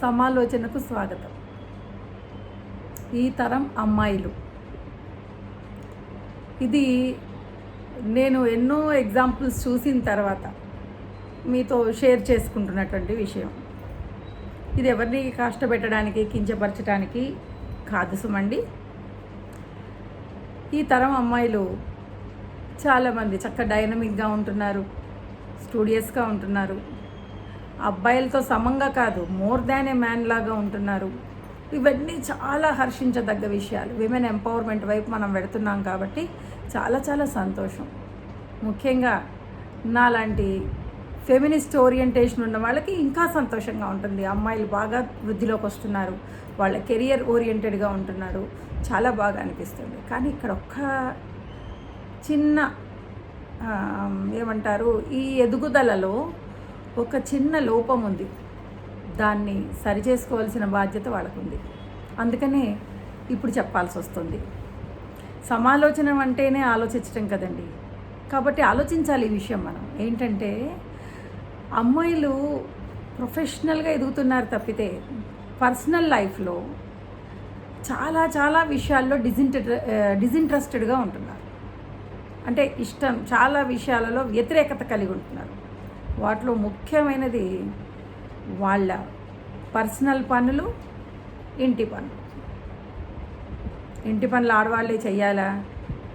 సమాలోచనకు స్వాగతం. ఈ తరం అమ్మాయిలు. ఇది నేను ఎన్నో ఎగ్జాంపుల్స్ చూసిన తర్వాత మీతో షేర్ చేసుకుంటున్నటువంటి విషయం. ఇది ఎవరిని కష్టపెట్టడానికి కించపరచడానికి కాదు సుమండి. ఈ తరం అమ్మాయిలు చాలామంది చక్క డైనమిక్గా ఉంటున్నారు స్టూడియస్గా ఉంటున్నారు. అబ్బాయిలతో సమంగా కాదు మోర్ దాన్ ఏ మ్యాన్ లాగా ఉంటున్నారు. ఇవన్నీ చాలా హర్షించదగ్గ విషయాలు. విమెన్ ఎంపవర్మెంట్ వైపు మనం వెడుతున్నాం కాబట్టి చాలా చాలా సంతోషం. ముఖ్యంగా నాలాంటి ఫెమినిస్ట్ ఓరియంటేషన్ ఉన్న వాళ్ళకి ఇంకా సంతోషంగా ఉంటుంది. అమ్మాయిలు బాగా వృద్ధిలోకి వస్తున్నారు. వాళ్ళ కెరియర్ ఓరియంటెడ్గా ఉంటున్నారు. చాలా బాగా అనిపిస్తుంది. కానీ ఇక్కడ ఒక్క చిన్న ఏమంటారు ఈ ఎదుగుదలలో ఒక చిన్న లోపం ఉంది. దాన్ని సరిచేసుకోవాల్సిన బాధ్యత వాళ్ళకుంది. అందుకనే ఇప్పుడు చెప్పాల్సి వస్తుంది. సమాలోచన అంటేనే ఆలోచించటం కదండి. కాబట్టి ఆలోచించాలి ఈ విషయం మనం. ఏంటంటే అమ్మాయిలు ప్రొఫెషనల్గా ఎదుగుతున్నారు తప్పితే పర్సనల్ లైఫ్లో చాలా చాలా విషయాల్లో డిజింట డిజింట్రెస్టెడ్గా ఉంటున్నారు. అంటే ఇష్టం చాలా విషయాలలో వ్యతిరేకత కలిగి ఉంటున్నారు. వాటిలో ముఖ్యమైనది వాళ్ళ పర్సనల్ పనులు ఇంటి పనులు. ఇంటి పనులు ఆడవాళ్ళే చెయ్యాలా?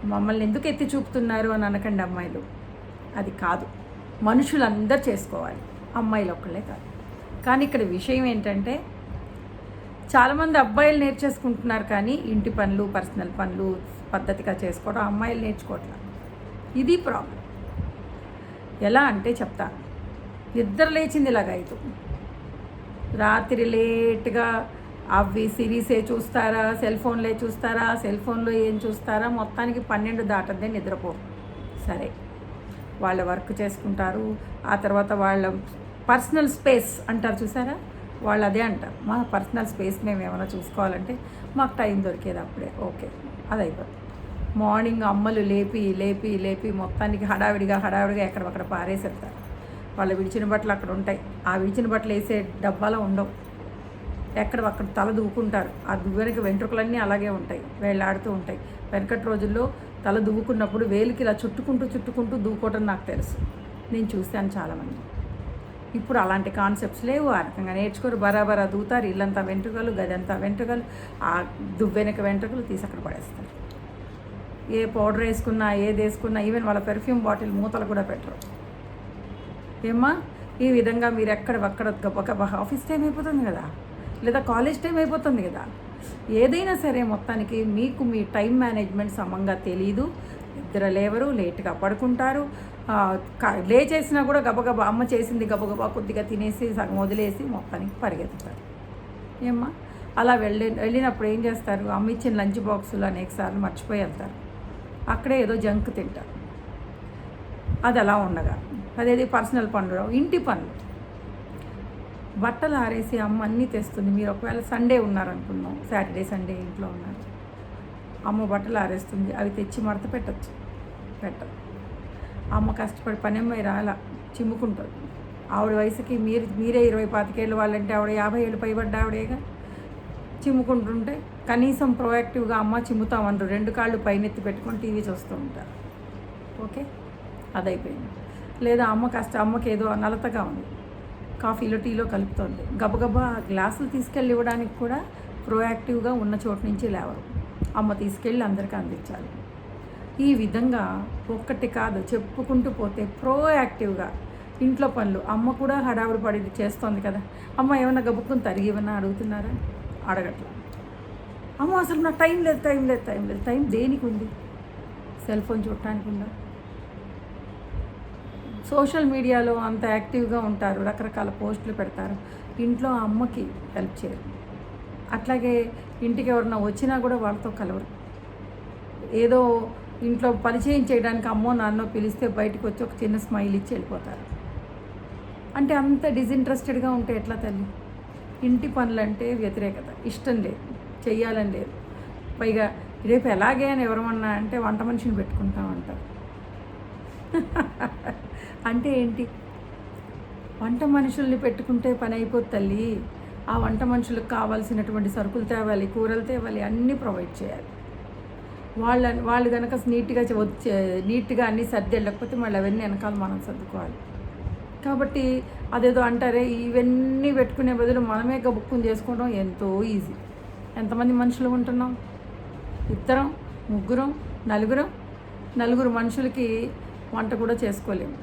మమ్మల్ని ఎందుకు ఎత్తి చూపుతున్నారు అని అనకండి అమ్మాయిలు. అది కాదు. మనుషులందరూ చేసుకోవాలి. అమ్మాయిలు ఒక్కళ్ళే కాదు. కానీ ఇక్కడ విషయం ఏంటంటే చాలామంది అబ్బాయిలు నేర్చేసుకుంటున్నారు కానీ ఇంటి పనులు పర్సనల్ పనులు పద్ధతిగా చేసుకోవడం అమ్మాయిలు నేర్చుకోవట్లేదు ఇది ప్రాబ్లం. ఎలా అంటే చెప్తాను. నిద్ర లేచింది ఇలాగ రాత్రి లేట్గా అవి సిరీసే చూస్తారా సెల్ ఫోన్లే చూస్తారా సెల్ ఫోన్లో ఏం చూస్తారా మొత్తానికి పన్నెండు దాటద్దే నిద్రపోరు సరే వాళ్ళ వర్క్ చేసుకుంటారు ఆ తర్వాత వాళ్ళ పర్సనల్ స్పేస్ అంటారు చూసారా? వాళ్ళు అదే అంటారు మా పర్సనల్ స్పేస్ మేము ఏమైనా చూసుకోవాలంటే మాకు టైం దొరికేది అప్పుడే. ఓకే అది అయిపోతుంది మార్నింగ్ అమ్మలు లేపి లేపి లేపి మొత్తానికి హడావిడిగా హడావిడిగా ఎక్కడక్కడ పారేసేస్తారు. వాళ్ళు విడిచిన బట్టలు అక్కడ ఉంటాయి. ఆ విడిచిన బట్టలు వేసే డబ్బాలో ఉండవు. ఎక్కడ అక్కడ తల దువ్వుకుంటారు ఆ దువ్వెనక వెంట్రుకలన్నీ అలాగే ఉంటాయి. వేలాడుతూ ఉంటాయి. వెనకటి రోజుల్లో తల దువ్వుకున్నప్పుడు వేలికి ఇలా చుట్టుకుంటూ చుట్టుకుంటూ దువ్వుకోవటం నాకు తెలుసు. నేను చూశాను చాలామంది. ఇప్పుడు అలాంటి కాన్సెప్ట్స్ లేవు. ఆ రకంగా నేర్చుకోరు. బరాబరా దూతారు. ఇల్లంతా వెంట్రుకలు గదంతా వెంట్రుకలు. ఆ దువ్వెనక వెంట్రుకలు తీసి అక్కడ పడేస్తారు. ఏ పౌడర్ వేసుకున్నా ఏది వేసుకున్నా ఈవెన్ వాళ్ళ పెర్ఫ్యూమ్ బాటిల్ మూతలు కూడా పెట్టరు. ఏమ్మా? ఈ విధంగా మీరు ఎక్కడ ఒక్కడ ఒక ఆఫీస్ టైం అయిపోతుంది కదా? లేదా కాలేజ్ టైం అయిపోతుంది కదా? ఏదైనా సరే మొత్తానికి మీకు మీ టైం మేనేజ్మెంట్ సమంగా తెలియదు నిద్ర లేవరు లేట్గా పడుకుంటారు. లే చేసినా లేచేసినా కూడా గబగబా అమ్మ చేసింది గబగబా కొద్దిగా తినేసి సగం వదిలేసి మొత్తానికి పరిగెత్తుతారు. ఏమ్మా? అలా వెళ్ళి వెళ్ళినప్పుడు ఏం చేస్తారు? అమ్మ ఇచ్చిన లంచ్ బాక్సులు అనేక సార్లు మర్చిపోయి వెళ్తారు. అక్కడే ఏదో జంక్ తింటారు. అది అలా ఉండగా అదేది పర్సనల్ పనులు ఇంటి పనులు బట్టలు ఆరేసి అమ్మ అన్నీ తెస్తుంది. మీరు ఒకవేళ సండే ఉన్నారనుకున్నాం సాటర్డే సండే ఇంట్లో ఉన్నారు. అమ్మ బట్టలు ఆరేస్తుంది అవి తెచ్చి మడత పెట్టచ్చు. పెట్టదు అమ్మ కష్టపడి పనమ్మాయి రాలా చిమ్ముకుంటుంది. ఆవిడ వయసుకి మీరు మీరే ఇరవై పాతికేళ్ళు వాళ్ళంటే ఆవిడ యాభై ఏళ్ళు పైబడ్డ ఆవిడేగా. చిమ్ముకుంటుంటే కనీసం ప్రొయాక్టివ్గా అమ్మ చిమ్ముతామన్నారు రెండు కాళ్ళు పైనెత్తి పెట్టుకొని టీవీ చూస్తూ ఉంటారు. ఓకే? అదైపోయింది. లేదా అమ్మ కష్ట అమ్మకి ఏదో నలతగా ఉంది. కాఫీలో టీలో కలుపుతోంది. గబగబా గ్లాసులు తీసుకెళ్ళి ఇవ్వడానికి కూడా ప్రోయాక్టివ్గా ఉన్న చోటు నుంచి లేవరు. అమ్మ తీసుకెళ్ళి అందరికీ అందించాలి. ఈ విధంగా ఒక్కటి కాదు చెప్పుకుంటూ పోతే ప్రోయాక్టివ్గా ఇంట్లో పనులు. అమ్మ కూడా హడావుడి పడి చేస్తోంది కదా. అమ్మ ఏమన్నా గబుక్కుని తరిగి ఏమన్నా అడుగుతున్నారా? అడగట్లా. అమ్మ అసలు నాకు టైం లేదు టైం లేదు టైం లేదు. టైం దేనికి ఉంది? సెల్ ఫోన్ చూడటానికి ఉందా? సోషల్ మీడియాలో అంత యాక్టివ్గా ఉంటారు రకరకాల పోస్టులు పెడతారు. ఇంట్లో అమ్మకి హెల్ప్ చేయరు. అట్లాగే ఇంటికి ఎవరన్నా వచ్చినా కూడా వాళ్ళతో కలవరు. ఏదో ఇంట్లో పరిచయం చేయడానికి అమ్మో నాన్నో పిలిస్తే బయటకు వచ్చి ఒక చిన్న స్మైల్ ఇచ్చి వెళ్ళిపోతారు. అంటే అంత డిసింట్రెస్టెడ్గా ఉంటే ఎట్లా తల్లి? ఇంటి పనులంటే వ్యతిరేకత. ఇష్టం లేదు చెయ్యాలని లేదు. పైగా రేపు ఎలాగే అని ఎవరమన్నా అంటే వంట మనిషిని పెట్టుకుంటామంటారు అంటే ఏంటి? వంట మనుషుల్ని పెట్టుకుంటే పని అయిపోతుంది తల్లి. ఆ వంట మనుషులకు కావాల్సినటువంటి సరుకులు తేవాలి కూరలు తేవాలి అన్నీ ప్రొవైడ్ చేయాలి. వాళ్ళ వాళ్ళు కనుక నీట్గా వచ్చే నీట్గా అన్నీ సర్ది వెళ్ళకపోతే మళ్ళీ అవన్నీ వెనకాల మనం సర్దుకోవాలి. కాబట్టి అదేదో అంటారే ఇవన్నీ పెట్టుకునే బదులు మనమే గబుక్కుని చేసుకోవడం ఎంతో ఈజీ. ఎంతమంది మనుషులు ఉంటున్నాం? ఇద్దరం ముగ్గురం నలుగురం. నలుగురు మనుషులకి వంట కూడా చేసుకోలేము.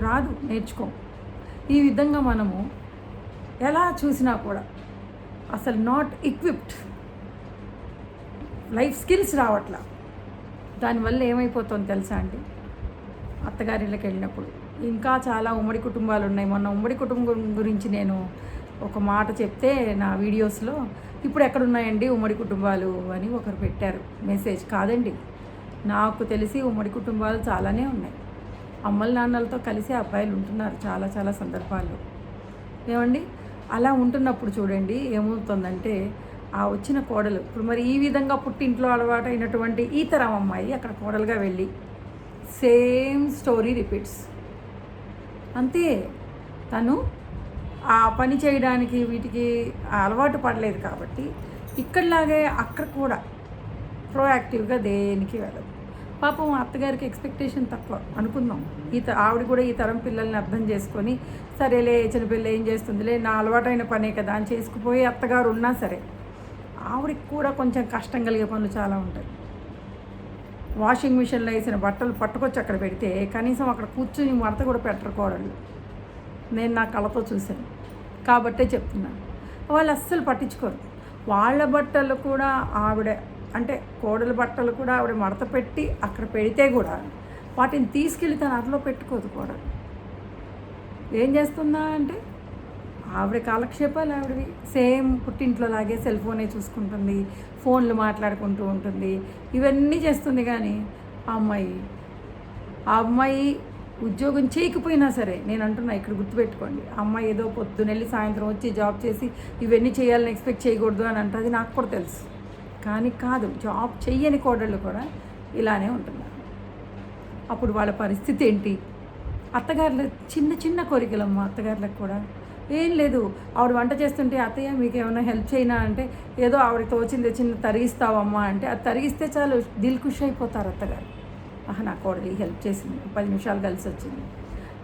రాదు నేర్చుకోం. ఈ విధంగా మనము ఎలా చూసినా కూడా అసలు నాట్ ఎక్విప్డ్ లైఫ్ స్కిల్స్ రావట్లా. దానివల్ల ఏమైపోతుందో తెలుసా అండి? అత్తగారిళ్ళకి వెళ్ళినప్పుడు. ఇంకా చాలా ఉమ్మడి కుటుంబాలు ఉన్నాయి. మొన్న ఉమ్మడి కుటుంబం గురించి నేను ఒక మాట చెప్తే నా వీడియోస్లో ఇప్పుడు ఎక్కడున్నాయండి ఉమ్మడి కుటుంబాలు అని ఒకరు పెట్టారు. మెసేజ్ కాదండి. నాకు తెలిసి ఉమ్మడి కుటుంబాలు చాలానే ఉన్నాయి. అమ్మల నాన్నలతో కలిసి అబ్బాయిలు ఉంటున్నారు చాలా చాలా సందర్భాల్లో. ఏమండి? అలా ఉంటున్నప్పుడు చూడండి ఏమవుతుందంటే ఆ వచ్చిన కోడలు ఇప్పుడు మరి ఈ విధంగా పుట్టింట్లో అలవాటైనటువంటి ఈ తరం అమ్మాయి అక్కడ కోడలుగా వెళ్ళి సేమ్ స్టోరీ రిపీట్స్. అంతే. తను ఆ పని చేయడానికి వీటికి అలవాటు పడలేదు కాబట్టి ఇక్కడలాగే అక్కడ కూడా ప్రోయాక్టివ్గా దేనికి వెళ్ళదు. పాపం అత్తగారికి ఎక్స్పెక్టేషన్ తక్కువ. అనుకుందాం. ఈ ఆవిడ కూడా ఈ తరం పిల్లల్ని అర్థం చేసుకొని సరేలే చిన్నపిల్ల ఏం చేస్తుందిలే నా అలవాటైన పనే కదా అని చేసుకుపోయి అత్తగారు ఉన్నా సరే ఆవిడకి కూడా కొంచెం కష్టం కలిగే పనులు చాలా ఉంటాయి. వాషింగ్ మిషన్లో వేసిన బట్టలు పట్టుకొచ్చి అక్కడ పెడితే కనీసం అక్కడ కూర్చుని మడత కూడా పెట్టరు నేను నా కళతో చూశాను. కాబట్టే చెప్తున్నాను వాళ్ళు అస్సలు పట్టించుకోరు. వాళ్ళ బట్టలు కూడా ఆవిడ అంటే కోడల బట్టలు కూడా ఆవిడ మడత పెట్టి అక్కడ పెడితే కూడా వాటిని తీసుకెళ్ళి తన అరలో పెట్టుకోదు కోడలు ఏం చేస్తుందా అంటే ఆవిడ కాలక్షేపాలు ఆవిడవి. సేమ్ పుట్టింట్లో లాగే సెల్ ఫోనే చూసుకుంటుంది ఫోన్లు మాట్లాడుకుంటూ ఉంటుంది. ఇవన్నీ చేస్తుంది కానీ ఆ అమ్మాయి ఆ అమ్మాయి ఉద్యోగం చేయకపోయినా సరే నేను అంటున్నా ఇక్కడ గుర్తుపెట్టుకోండి. అమ్మాయి ఏదో పొద్దునెళ్ళి సాయంత్రం వచ్చి జాబ్ చేసి ఇవన్నీ చేయాలని ఎక్స్పెక్ట్ చేయకూడదు అని అంటుంది నాకు కూడా తెలుసు. కానీ కాదు జాబ్ చెయ్యని కోడళ్ళు కూడా ఇలానే ఉంటున్నారు. అప్పుడు వాళ్ళ పరిస్థితి ఏంటి? అత్తగారుల చిన్న చిన్న కోరికలమ్మ అత్తగారులకు కూడా ఏం లేదు ఆవిడ వంట చేస్తుంటే అత్తయ్య మీకు ఏమైనా హెల్ప్ చేయనా? అంటే ఏదో ఆవిడ తోచింది చిన్న తరిగిస్తావమ్మా. అంటే అది తరిగిస్తే చాలు దిల్ ఖుష్ అయిపోతారు అత్తగారు. ఆహా నా కోడలి హెల్ప్ చేసింది పది నిమిషాలు కలిసి వచ్చింది.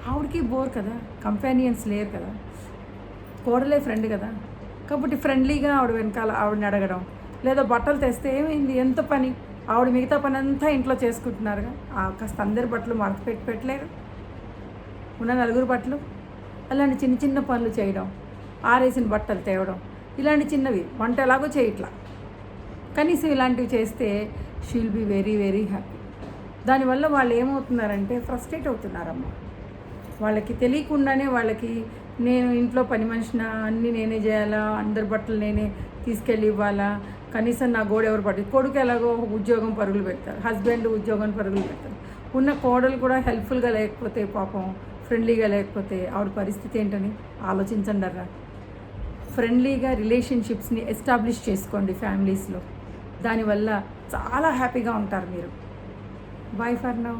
ఆవిడకి బోర్ కదా కంపానియన్స్ లేరు కదా కోడలే ఫ్రెండ్ కదా. కాబట్టి ఫ్రెండ్లీగా ఆవిడ వెనకాల ఆవిడని అడగడం లేదా బట్టలు తెస్తే ఏమైంది? ఎంత పని? ఆవిడ మిగతా పని అంతా ఇంట్లో చేసుకుంటున్నారుగా. ఆ కాస్త అందరి బట్టలు మడత పెట్టి పెట్టలేరు. ఉన్న నలుగురు బట్టలు అలాంటి చిన్న చిన్న పనులు చేయడం ఆరేసిన బట్టలు తేవడం ఇలాంటి చిన్నవి వంట ఎలాగో చేయట్లా. కనీసం ఇలాంటివి చేస్తే she'll be very very happy. దానివల్ల వాళ్ళు ఏమవుతున్నారంటే ఫ్రస్ట్రేట్ అవుతున్నారమ్మ. వాళ్ళకి తెలియకుండానే వాళ్ళకి నేను ఇంట్లో పని మనిషిన అన్నీ నేనే చేయాలా అందరి బట్టలు నేనే తీసుకెళ్ళి ఇవ్వాలా కనీసం నా గోడ ఎవరు పట్టి కొడుకు ఎలాగో ఉద్యోగం పరుగులు పెడతారు. హస్బెండ్ ఉద్యోగం పరుగులు పెడతారు. ఉన్న కోడలు కూడా హెల్ప్ఫుల్గా లేకపోతే పాపం ఫ్రెండ్లీగా లేకపోతే ఆవిడ పరిస్థితి ఏంటని ఆలోచించండి అర్రా. ఫ్రెండ్లీగా రిలేషన్షిప్స్ని ఎస్టాబ్లిష్ చేసుకోండి ఫ్యామిలీస్లో. దానివల్ల చాలా హ్యాపీగా ఉంటారు మీరు. Bye for now.